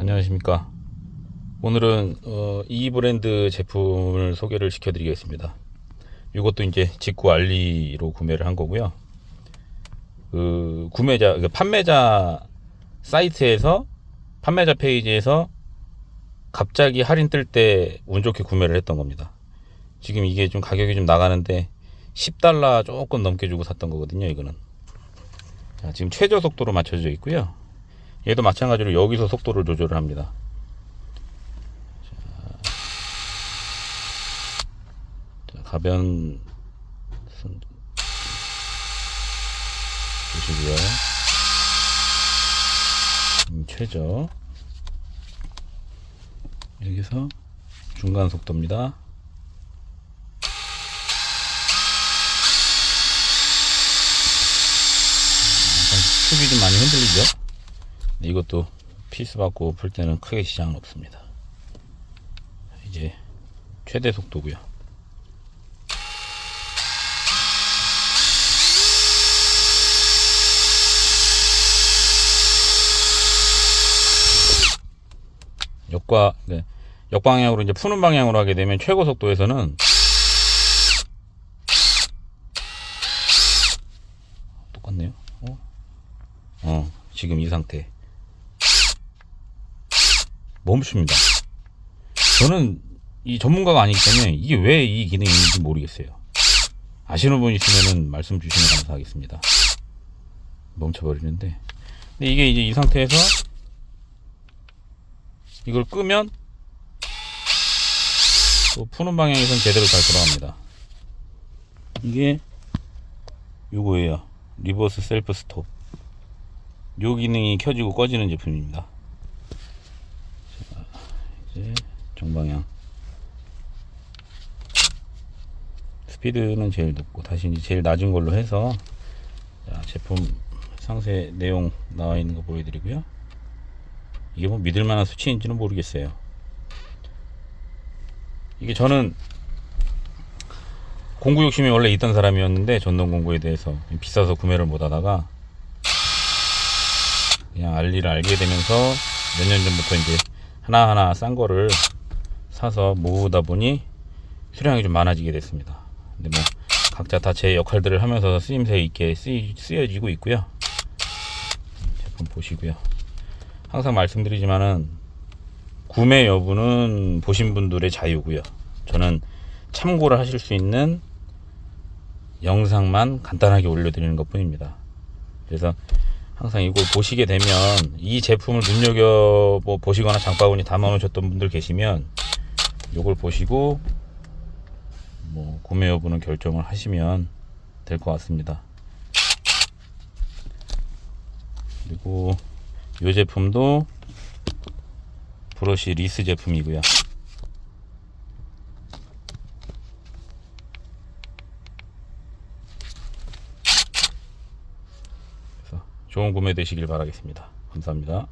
안녕하십니까. 오늘은 어, 이 브랜드 제품을 소개를 시켜 드리겠습니다. 이것도 이제 직구 알리로 구매를 한 거고요. 그 구매자, 그 판매자 사이트에서 판매자 페이지에서 갑자기 할인 뜰 때 운 좋게 구매를 했던 겁니다. 지금 이게 좀 가격이 좀 나가는데 10달러 조금 넘게 주고 샀던 거거든요. 이거는. 자, 지금 최저 속도로 맞춰져 있고요. 얘도 마찬가지로 여기서 속도를 조절을 합니다. 자, 자, 가변 손- 보시고요. 음, 최저 여기서 중간 속도입니다. 축이 좀 많이 흔들리죠? 네, 이것도 피스 받고 풀 때는 크게 지장은 없습니다. 이제 최대 속도고요. 역과 네, 역방향으로 이제 푸는 방향으로 하게 되면 최고 속도에서는 똑같네요. 어? 어, 지금 이 상태. 멈춥니다. 저는 이 전문가가 아니기 때문에 이게 왜 이 기능이 있는지 모르겠어요. 아시는 분 있으면 말씀 주시면 감사하겠습니다. 멈춰버리는데. 근데 이게 이제 이 상태에서 이걸 끄면 또 푸는 방향에선 제대로 잘 돌아갑니다. 이게 요거예요. 리버스 셀프 스톱. 요 기능이 켜지고 꺼지는 제품입니다. 자, 이제 정방향. 스피드는 제일 높고 다시 이제 제일 낮은 걸로 해서 자, 제품 상세 내용 나와 있는 거 보여드리고요. 이게 뭐 믿을 만한 수치인지는 모르겠어요. 이게 저는 공구 욕심이 원래 있던 사람이었는데 전동 공구에 대해서 비싸서 구매를 못 하다가 그냥 알리를 알게 되면서 몇 년 전부터 이제 하나하나 싼 거를 사서 모으다 보니 수량이 좀 많아지게 됐습니다. 근데 뭐 각자 다 제 역할들을 하면서 쓰임새 있게 쓰이, 쓰여지고 있고요. 제품 보시고요. 항상 말씀드리지만은 구매 여부는 보신 분들의 자유고요. 저는 참고를 하실 수 있는 영상만 간단하게 올려드리는 것 뿐입니다. 그래서 항상 이걸 보시게 되면 이 제품을 눈여겨 뭐 보시거나 장바구니 담아 놓으셨던 분들 계시면 이걸 보시고 뭐 구매 여부는 결정을 하시면 될 것 같습니다. 그리고 이 제품도 브러쉬 리스 제품이고요. 그래서 좋은 구매 되시길 바라겠습니다. 감사합니다.